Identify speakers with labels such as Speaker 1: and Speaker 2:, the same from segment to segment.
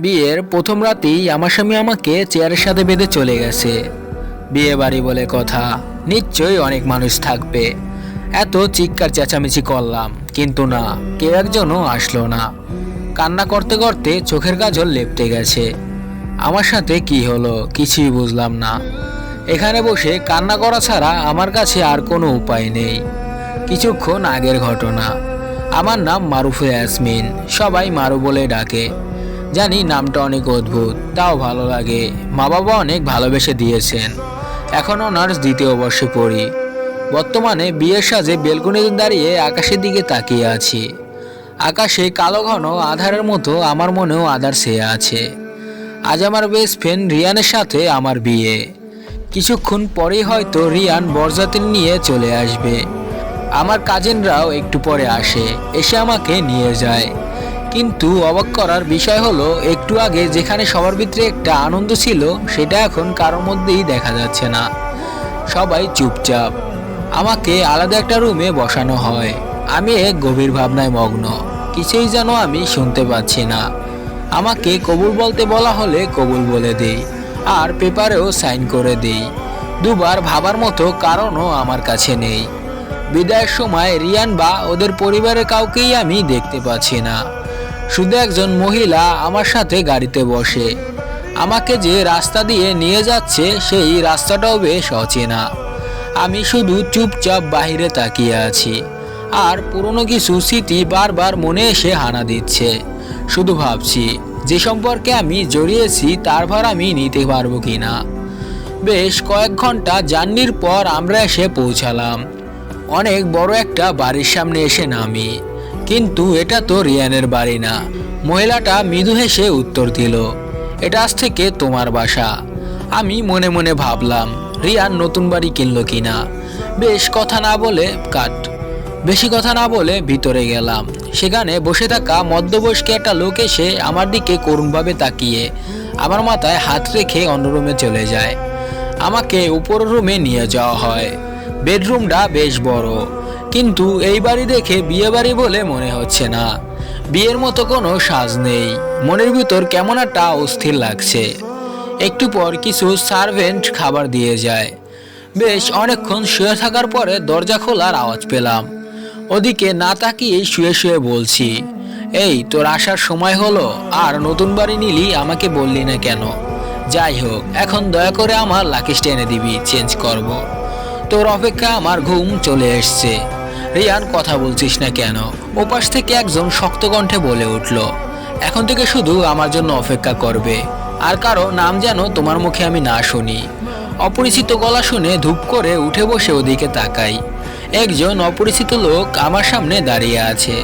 Speaker 1: বিয়ের প্রথম রাতেই আমার স্বামী আমাকে চেয়ারের সাথে বেঁধে চলে গেছে। বিয়ে বাড়ি বলে কথা, নিশ্চয়ই অনেক মানুষ থাকবে। এত চিৎকার চেঁচামেচি করলাম, কিন্তু না, কেউ একজনও আসলো না। কান্না করতে করতে চোখের কাজল লেপটে গেছে। আমার সাথে কি হলো কিছুই বুঝলাম না। এখানে বসে কান্না করা ছাড়া আমার কাছে আর কোনো উপায় নেই। কিছুক্ষণ আগের ঘটনা। আমার নাম মারুফে ইয়াসমিন, সবাই মারু বলে ডাকে। জানি নামটা অনেক অদ্ভুত, তাও ভালো লাগে। মা বাবা অনেক ভালোবেসে দিয়েছেন। এখন অনার্স দ্বিতীয় বর্ষে পড়ি। বর্তমানে বিয়ের সাজে বেলকুনিতে দাঁড়িয়ে আকাশের দিকে তাকিয়ে আছি। আকাশে কালো ঘন আধারের মতো আমার মনেও আধার চেয়ে আছে। আজ আমার বেস্ট ফ্রেন্ড রিয়ানের সাথে আমার বিয়ে। কিছুক্ষণ পরেই হয়তো রিয়ান বরযাত্রী নিয়ে চলে আসবে। আমার কাজিনরাও একটু পরে আসে, এসে আমাকে নিয়ে যায়। কিন্তু অবাক করার বিষয় হলো, একটু আগে যেখানে সবার ভিতরে একটা আনন্দ ছিল, সেটা এখন কারোর মধ্যেই দেখা যাচ্ছে না। সবাই চুপচাপ। আমাকে আলাদা একটা রুমে বসানো হয়। আমি এক গভীর ভাবনায় মগ্ন। কিছুই যেন আমি শুনতে পাচ্ছি না। আমাকে কবুল বলতে বলা হলে কবুল বলে দেই, আর পেপারেও সাইন করে দেই। দুবার ভাবার মতো কারণও আমার কাছে নেই। বিদায়ের সময় রিয়ান বা ওদের পরিবারের কাউকেই আমি দেখতে পাচ্ছি না। শুধু একজন মহিলা আমার সাথে গাড়িতে বসে। আমাকে যে রাস্তা দিয়ে নিয়ে যাচ্ছে, সেই রাস্তাটাও বেশ অচেনা। আমি শুধু চুপচাপ বাইরে তাকিয়ে আছি। আর পুরনো কিছু স্মৃতি বারবার মনে এসে হানা দিচ্ছে। শুধু ভাবছি, যে সম্পর্কে আমি জড়িয়েছি, তার ভার আমি নিতে পারব কি না বেশ কয়েক ঘণ্টা জার্নির পর আমরা এসে পৌঁছালাম। অনেক বড় একটা বাড়ির সামনে এসে নামি। কিন্তু এটা তো রিয়ানের বাড়ি না। মহিলাটা মৃদু হেসে উত্তর দিল, এটা আজ থেকে তোমার বাসা। আমি মনে মনে ভাবলাম, রিয়ান নতুন বাড়ি কিনলো কিনা? বেশ, কথা না বলে কাট। বেশি কথা না বলে ভিতরে গেলাম। সেখানে বসে থাকা মধ্যবয়স্ক একটা লোক এসে আমার দিকে করুণভাবে তাকিয়ে আমার মাথায় হাত রেখে অন্য রুমে চলে যায়। আমাকে উপর রুমে নিয়ে যাওয়া হয়। বেডরুমটা বেশ বড়। কিন্তু এই বাড়ি দেখে বিয়ে বাড়ি বলে মনে হচ্ছে না। বিয়ের মতো কোনো সাজ নেই। মনের ভিতর কেমন একটা অস্থির লাগছে। একটু পর কিছু সার্ভেন্ট খাবার দিয়ে যায়। বেশ অনেকক্ষণ শুয়ে থাকার পরে দরজা খোলার আওয়াজ পেলাম। ওদিকে না তাকিয়ে শুয়ে শুয়ে বলছি, এই, তোর আসার সময় হলো, আর নতুন বাড়ি নিলি আমাকে বললি না কেন? যাই হোক, এখন দয়া করে আমার লাকিসটা এনে দিবি চেঞ্জ করব। তোর অপেক্ষা আমার ঘুম চলে এসছে। রিয়ান কথা বলছিস না কেন? ওপাশ থেকে একজন শক্ত কণ্ঠে বলে উঠল, এখন থেকে শুধু আমার জন্য অপেক্ষা করবে। আর কারও নাম যেন তোমার মুখে আমি না শুনি। অপরিচিত গলা শুনে ধূপ করে উঠে বসে ওদিকে তাকাই। একজন অপরিচিত লোক আমার সামনে দাঁড়িয়ে আছে।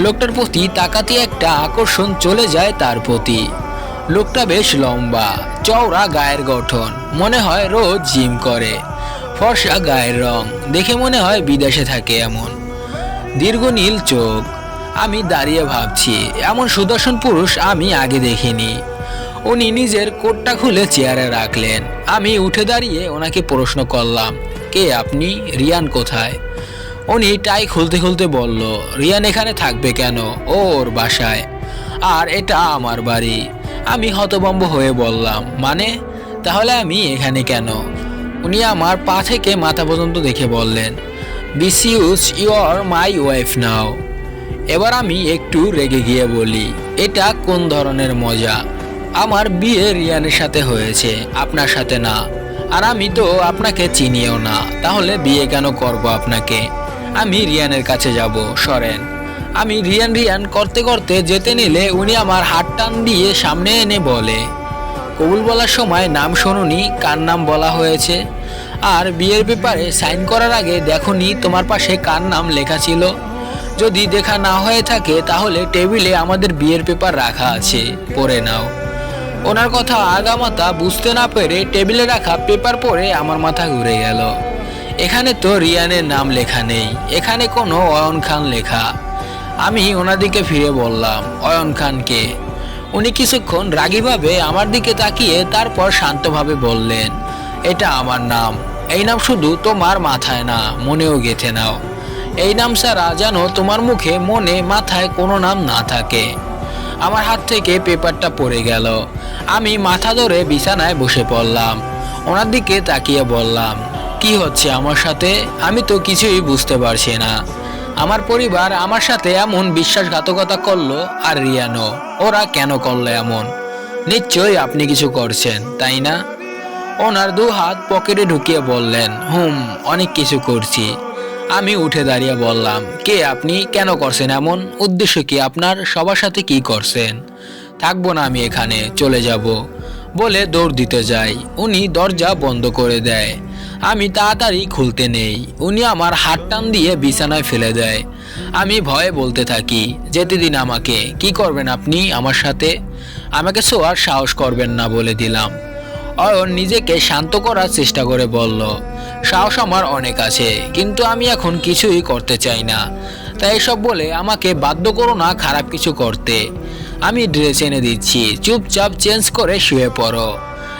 Speaker 1: লোকটার প্রতি তাকাতে একটা আকর্ষণ চলে যায় তার প্রতি। লোকটা বেশ লম্বা, চওড়া গায়ের গঠন, মনে হয় রোজ জিম করে। ফর্সা গায়ের রং দেখে মনে হয় বিদেশে থাকে এমন। দীর্ঘ নীল চোখ। আমি দাঁড়িয়ে ভাবছি, এমন সুদর্শন পুরুষ আমি আগে দেখিনি। উনি নিজের কোটটা খুলে চেয়ারে রাখলেন। আমি উঠে দাঁড়িয়ে ওনাকে প্রশ্ন করলাম, কে আপনি? রিয়ান কোথায়? উনি টাই খুলতে খুলতে বলল, রিয়ান এখানে থাকবে কেন? ওর বাসায়। আর এটা আমার বাড়ি। আমি হতবম্ব হয়ে বললাম মানে? তাহলে আমি এখানে কেন? উনি আমার পা থেকে মাথা পর্যন্ত দেখে বললেন this use your my wife now এবার আমি একটু রেগে গিয়ে বলি, এটা কোন ধরনের মজা? আমার বিয়ে রিয়ানের সাথে হয়েছে, আপনার সাথে না। আর আমি তো আপনাকে চিনিও না, তাহলে বিয়ে কেন করব আপনাকে? আমি রিয়ানের কাছে যাব, সরেন। আমি রিয়ান রিয়ান করতে করতে যেতে নিলে উনি আমার হাত টান দিয়ে সামনে এনে বলে কবুল বলার সময় নাম শুনুনি, কার নাম বলা হয়েছে। আর বিয়ের ব্যাপারে সাইন করার আগে দেখনি তোমার পাশে কার নাম লেখা ছিল। যদি দেখা না হয়ে থাকে, তাহলে টেবিলে আমাদের বিয়ের পেপার রাখা আছে, পড়ে নাও। ওনার কথা আগামাতা বুঝতে না পেরে টেবিলে রাখা পেপার পড়ে আমার মাথা ঘুরে গেল। এখানে তো রিয়ানের নাম লেখা নেই, এখানে কোনো অয়ন খান লেখা। আমি ওনাদিকে ফিরে বললাম, অয়ন খানকে। উনি কিছুক্ষণ রাগিভাবে আমার দিকে তাকিয়ে তারপর শান্তভাবে বললেন, এটা আমার নাম। এই নাম শুধু তোমার মাথায় না, মনেও গেথে নাও। এই নাম ছাড়া যেন তোমার মুখে, মনে, মাথায় কোনো নাম না থাকে। আমার হাত থেকে পেপারটা পড়ে গেল। আমি মাথা ধরে বিছানায় বসে পড়লাম। ওনার দিকে তাকিয়ে বললাম, কি হচ্ছে আমার সাথে? আমি তো কিছুই বুঝতে পারছি না। আমার পরিবার আমার সাথে এমন বিশ্বাসঘাতকতা করল আর রিয়ানো। ওরা কেন করল এমন? নিশ্চয়ই আপনি কিছু করছেন, তাই না? ওনার দু হাত পকেটে ঢুকিয়ে বললেন, হুম, অনেক কিছু করছি। আমি উঠে দাঁড়িয়ে বললাম, কে আপনি? কেন করছেন এমন? উদ্দেশ্য কি আপনার? সবার সাথে কি করছেন? থাকব না আমি এখানে, চলে যাব। বলে দৌড় দিতে যাই। উনি দরজা বন্ধ করে দেয়। আমি তাড়াতাড়ি খুলতে নেই। উনি আমার হাত টান দিয়ে বিছানায় ফেলে দেয়। আমি ভয়ে বলতে থাকি, যেতে দিন আমাকে, কি করবেন আপনি আমার সাথে? আমাকে শোয়ার সাহস করবেন না, বলে দিলাম। অয়ন নিজেকে শান্ত করার চেষ্টা করে বলল, সাহস আমার অনেক আছে, কিন্তু আমি এখন কিছুই করতে চাই না। তাই এসব বলে আমাকে বাধ্য করো না খারাপ কিছু করতে। আমি ড্রেস এনে দিচ্ছি, চুপচাপ চেঞ্জ করে শুয়ে পড়ো।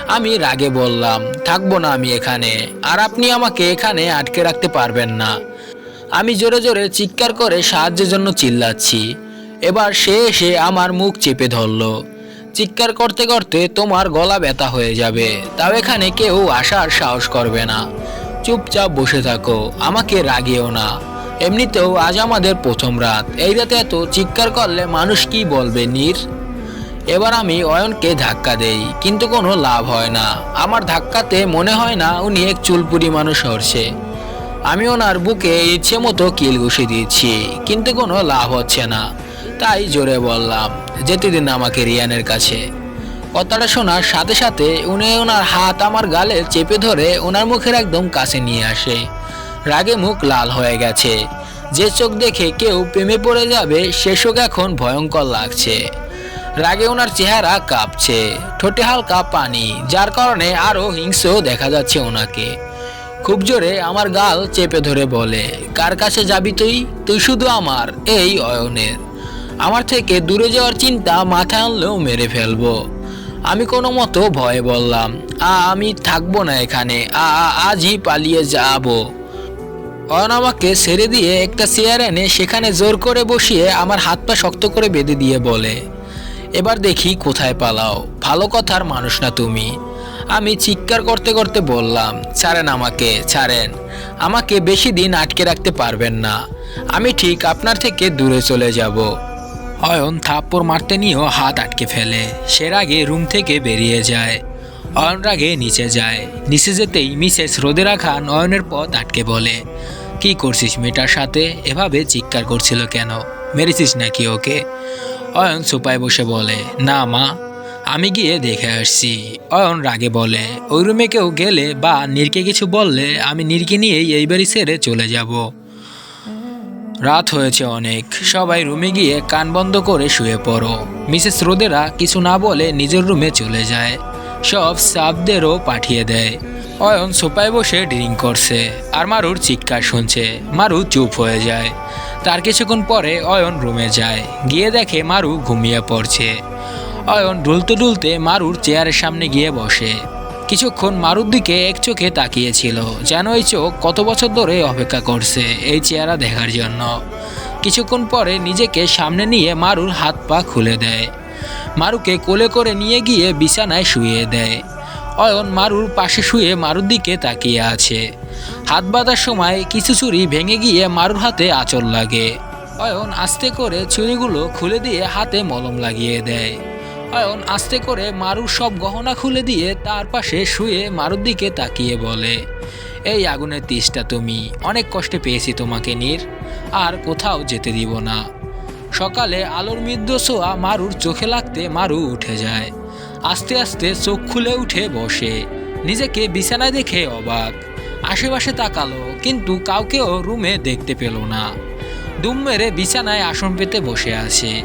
Speaker 1: আমি রাগে বললাম, থাকব না আমি এখানে, আর আপনি আমাকে এখানে আটকে রাখতে পারবেন না। আমি জোরে জোরে চিৎকার করে সাহায্যের জন্য চিল্লাচ্ছি। এবার সে এসে আমার মুখ চেপে ধরলো। চিৎকার করতে করতে তোমার গলা ব্যথা হয়ে যাবে, তাও এখানে কেউ আসার সাহস করবে না। চুপচাপ বসে থাকো, আমাকে রাগিও না। এমনিতেও আজ আমাদের প্রথম রাত। এই রাতে এত চিৎকার করলে মানুষ কি বলবে, নীর? এবার আমি অয়নকে ধাক্কা দেই, কিন্তু কোনো লাভ হয় না। আমার ধাক্কাতে মনে হয় না উনি এক চুলপুরি মানুষ হরছে আমি ওনার বুকে ইচ্ছে মতো কিল ঘুষি দিচ্ছি, কিন্তু কোনো লাভ হচ্ছে না। তাই জোরে বললাম, যেতে দিন আমাকে রিয়ানের কাছে। কথাটা শোনার সাথে সাথে উনি ওনার হাত আমার গালে চেপে ধরে ওনার মুখের একদম কাছে নিয়ে আসে। রাগে মুখ লাল হয়ে গেছে। যে চোখ দেখে কেউ প্রেমে পড়ে যাবে, সে চোখ এখন ভয়ঙ্কর লাগছে। রাগে ওনার চেহারা কাঁপছে ঠোঁটে হালকা পানি যার কারণে আরও হিংস্র দেখা যাচ্ছে ওনাকে। খুব জোরে আমার গাল চেপে ধরে বলে কার কাছে যাবি তুই? তুই শুধু আমার এই অয়নের। আমার থেকে দূরে যাওয়ার চিন্তা মাথায় আনলেও মেরে ফেলব। আমি কোনো মতো ভয়ে বললাম আ আমি থাকব না এখানে আ, আজই পালিয়ে যাব। অয়ন আমাকে ছেড়ে দিয়ে একটা চেয়ার এনে সেখানে জোর করে বসিয়ে আমার হাত পা শক্ত করে বেঁধে দিয়ে বলে এবার দেখি কোথায় পালাও। ভালো কথার মানুষ না তুমি। আমি চিৎকার করতে করতে বললাম, ছাড়েন আমাকে ছাড়েন। আমাকে বেশি দিন আটকে রাখতে পারবেন না। আমি ঠিক আপনার থেকে দূরে চলে যাব। অয়ন থাপ্পড় মারতে নিয়েও হাত আটকে ফেলে। সে রাগে রুম থেকে বেরিয়ে যায়। অয়ন রাগে নিচে যায়। নিচে যেতেই মিসেস রোদেরা খান অয়নের পথ আটকে বলে, কি করছিস মেয়েটার সাথে? এভাবে চিৎকার করছিল কেন? মেরেছিস নাকি ওকে? অয়ন সোপায় বসে বলে, না মা, আমি গিয়ে দেখে আসছি। অয়ন রাগে বলে, ওই রুমে কেউ গেলে বা নীরকে কিছু বললে আমি নীরকে নিয়েই এই বাড়ি ছেড়ে চলে যাব। রাত হয়েছে অনেক। সবাই রুমে গিয়ে কান বন্ধ করে শুয়ে পড়ো। মিসেস রোদেরা কিছু না বলে নিজের রুমে চলে যায়। সব সাবদেরও পাঠিয়ে দেয়। অয়ন সোপায় বসে ড্রিঙ্ক করছে। আর মারুর চিৎকার শুনছে। মারু চুপ হয়ে যায়। তার কিছুক্ষণ পরে অয়ন রুমে যায়। গিয়ে দেখে মারু ঘুমিয়ে পড়ছে। অয়ন ডুলতে ডুলতে মারুর চেয়ারের সামনে গিয়ে বসে। কিছুক্ষণ মারুর দিকে এক চোখে তাকিয়েছিল, যেন এই চোখ কত বছর ধরে অপেক্ষা করছে এই চেহারা দেখার জন্য। কিছুক্ষণ পরে নিজেকে সামনে নিয়ে মারুর হাত পা খুলে দেয়। মারুকে কোলে করে নিয়ে গিয়ে বিছানায় শুয়ে দেয়। অয়ন মারুর পাশে শুয়ে মারুর দিকে তাকিয়ে আছে। হাত বাঁধার সময় কিছু চুরি ভেঙে গিয়ে মারুর হাতে আঁচল লাগে। অয়ন আস্তে করে ছুরিগুলো খুলে দিয়ে হাতে মলম লাগিয়ে দেয়। অয়ন আস্তে করে মারুর সব গহনা খুলে দিয়ে তার পাশে শুয়ে মারুর দিকে তাকিয়ে বলে, এই আগুনের তিসটা তুমি, অনেক কষ্টে পেয়েছি তোমাকে, নীর। আর কোথাও যেতে দিব না। সকালে আলোর মৃদ্য ছোঁয়া মারুর চোখে লাগতে মারু উঠে যায়। আস্তে আস্তে চোখ খুলে উঠে বসে। নিজেকে বিছানায় দেখে অবাক। আশেপাশে তাকালো, কিন্তু কাউকেও রুমে দেখতে পেল না। দুম মেরে বিছানায় আসন পেতে বসে আছে।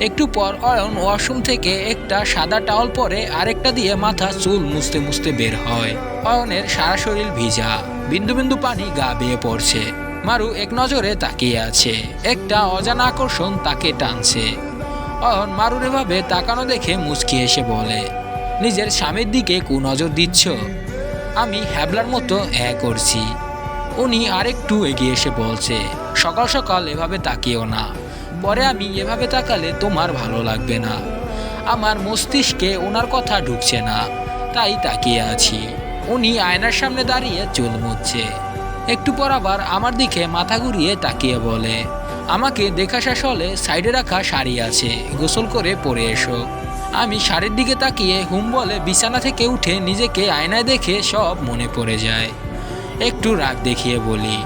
Speaker 1: একটু পর অয়ন ওয়াশরুম থেকে একটা সাদা টাওয়াল পরে আরেকটা দিয়ে মাথা চুল মুছতে মুছতে বের হয়। অয়নের সারা শরীর ভিজা, বিন্দু বিন্দু পানি গা বেয়ে পড়ছে। মারু এক নজরে তাকিয়ে আছে। একটা অজানা আকর্ষণ তাকে টানছে। অয়ন মারুর এভাবে তাকানো দেখে মুচকি এসে বলে, নিজের স্বামীর দিকে কু নজর দিচ্ছ? আমি হ্যাবলার মতো এ করছি। উনি আরেকটু এগিয়ে এসে বলছে, সকাল সকাল এভাবে তাকিয়েও না। পরে আমি এভাবে তাকালে তোমার ভালো লাগবে না। আমার মস্তিষ্কে ওনার কথা ঢুকছে না, তাই তাকিয়ে আছি। উনি আয়নার সামনে দাঁড়িয়ে চুল মুচ্ছে একটু পর আবার আমার দিকে মাথা ঘুরিয়ে তাকিয়ে বলে আমাকে দেখা শেষ হলে সাইডে রাখা শাড়ি আছে। গোসল করে পরে এসো। আমি শাড়ির দিকে তাকিয়ে হুম বলে বিছানা থেকে উঠে নিজেকে আয়নায় দেখে সব মনে পড়ে যায়। একটু রাগ দেখিয়ে বলি,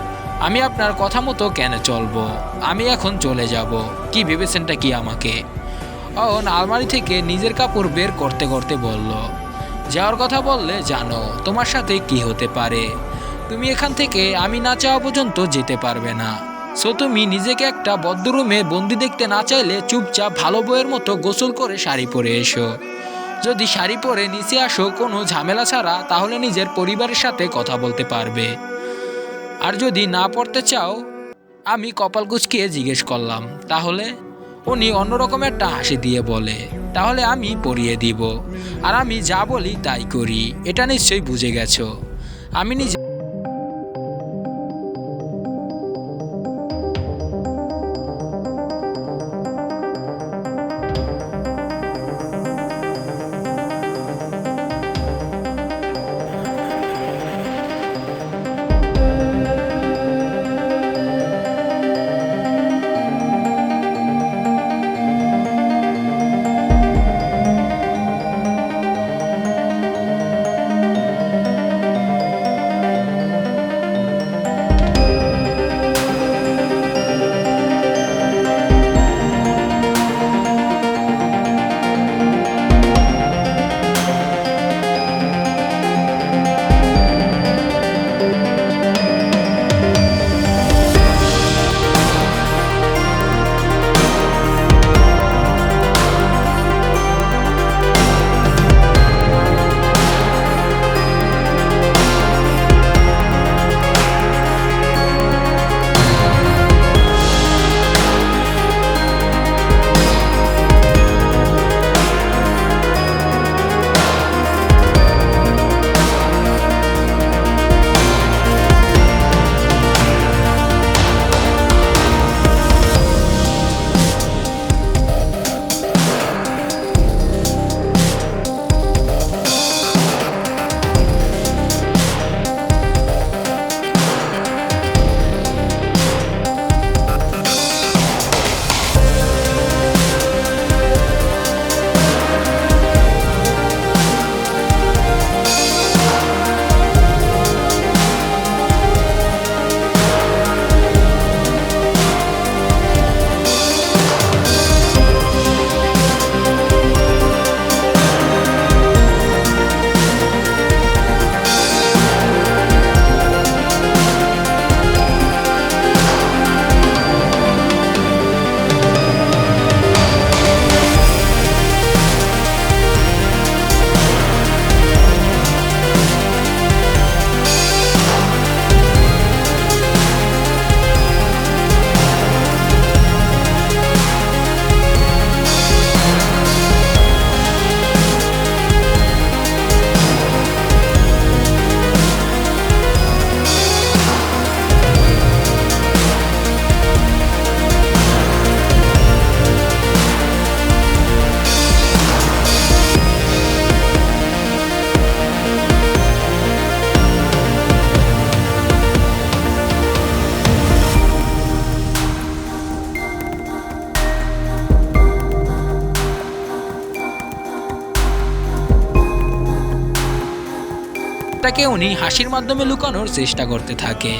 Speaker 1: আমি আপনার কথা মতো কেন চলবো? আমি এখন চলে যাব। কি ভেবেছেনটা কি আমাকে? অন আলমারি থেকে নিজের কাপড় বের করতে করতে বলল, যাওয়ার কথা বললে জানো, তোমার সাথে কি হতে পারে? তুমি এখান থেকে আমি না চাওয়া পর্যন্ত যেতে পারবে না। সো তুমি নিজেকে একটা বদ্ধ রুমে বন্দি দেখতে না চাইলে চুপচাপ ভালো বইয়ের মতো গোসল করে শাড়ি পরে এসো। যদি শাড়ি পরে নিচে আসো কোনো ঝামেলা ছাড়া, তাহলে নিজের পরিবারের সাথে কথা বলতে পারবে। আর যদি না পড়তে চাও, আমি কপাল কুচকিয়ে জিজ্ঞেস করলাম, তাহলে? উনি অন্যরকম একটা হাসি দিয়ে বলে, তাহলে আমি পরিয়ে দিব। আর আমি যা বলি তাই করি। এটা নিশ্চয়ই বুঝে গেছো। আমি নিজে তাকে উনি হাসির মাধ্যমে লুকানোর চেষ্টা করতে থাকে।